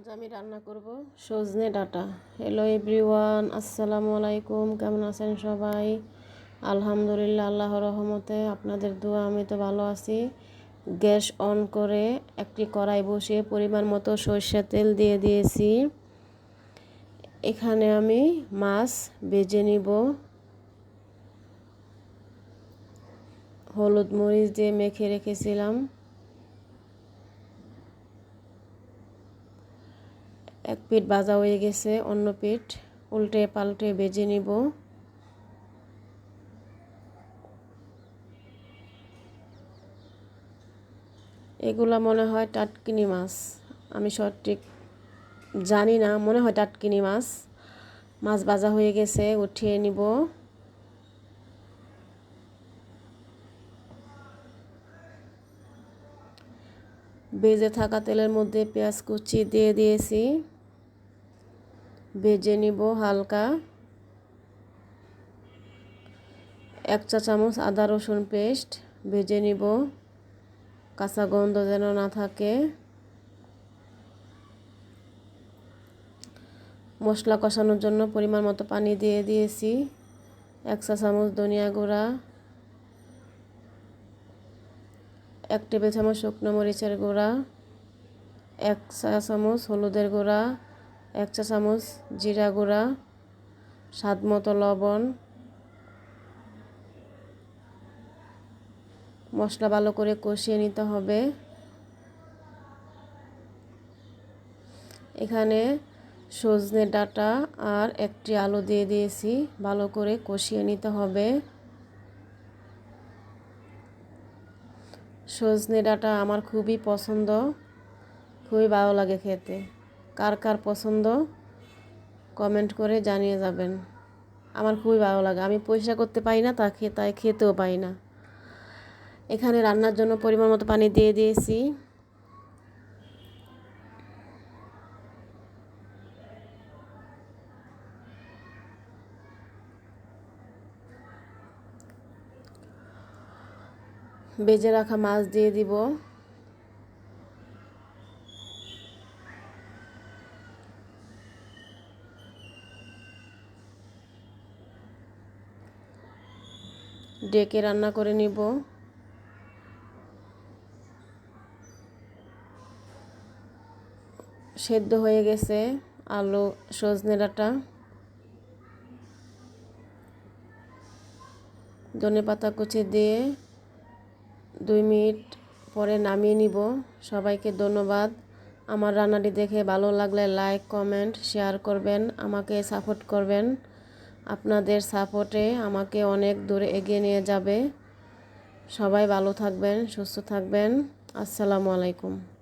আজ আমি রান্না করব সজনে ডাটা। হ্যালো এভরিওয়ান আসসালামু আলাইকুম, কেমন আছেন সবাই? আলহামদুলিল্লাহ, আল্লাহর রহমতে আপনাদের দোয়া, আমি তো ভালো আছি। গ্যাস অন করে একটি কড়াই বসিয়ে পরিমাণ মতো সর্ষে তেল দিয়ে দিয়েছি। এখানে আমি মাছ বেজে নিব। হলুদ মরিচ দিয়ে মেখে রেখেছিলাম। এক পিঠ ভাজা হয়ে গেছে, অন্য পিঠ উল্টে পাল্টে বেজে নিব। এগুলা মনে হয় টাটকিনি মাছ। আমি সঠিক জানি না, মনে হয় টাটকিনি মাছ। মাছ ভাজা হয়ে গেছে, উঠিয়ে নিব। বেজে থাকা তেলের মধ্যে পেঁয়াজ কুচি দিয়ে দিয়েছি। ভেজে নিব হালকা। এক চা চামচ আদা রসুন পেস্ট ভেজে নিব। কাঁচা গন্ধ যেন না থাকে। মশলা কষানোর জন্য পরিমাণ মতো পানি দিয়ে দিয়েছি। এক চা চামচ ধনিয়া গুঁড়া। এক টেবিল চামচ শুকনো মরিচের গুঁড়া। এক চা চামচ হলুদের গুঁড়া। এক চা চামচ জিরা গুঁড়া, স্বাদ মতো লবণ, মশলা ভালো করে কষিয়ে নিতে হবে। এখানে সজনে ডাটা আর একটি আলু দিয়ে দিয়েছি, ভালো করে কষিয়ে নিতে হবে। সজনে ডাটা আমার খুবই পছন্দ, খুবই ভালো লাগে খেতে। কার কার পছন্দ কমেন্ট করে জানিয়ে যাবেন। আমার খুবই ভালো লাগে। আমি পয়সা করতে পারি না, তা খেয়ে তাই খেতেও পাই না। এখানে রান্নার জন্য পরিমাণ মতো পানি দিয়ে দিয়েছি। বেজে রাখা মাছ দিয়ে দিব। ডেকে রান্না করে নিব। সেদ্ধ হয়ে গেছে আলু, সজনে ডাঁটা, ধনে পাতা কুচি দিয়ে দুই মিনিট পরে নামিয়ে নিব। সবাইকে ধন্যবাদ। আমার রান্নাটি দেখে ভালো লাগলে লাইক, কমেন্ট, শেয়ার করবেন, আমাকে সাপোর্ট করবেন। আপনাদের সাপোর্টে আমাকে অনেক দূরে এগিয়ে নিয়ে যাবে। সবাই ভালো থাকবেন, সুস্থ থাকবেন। আসসালামু আলাইকুম।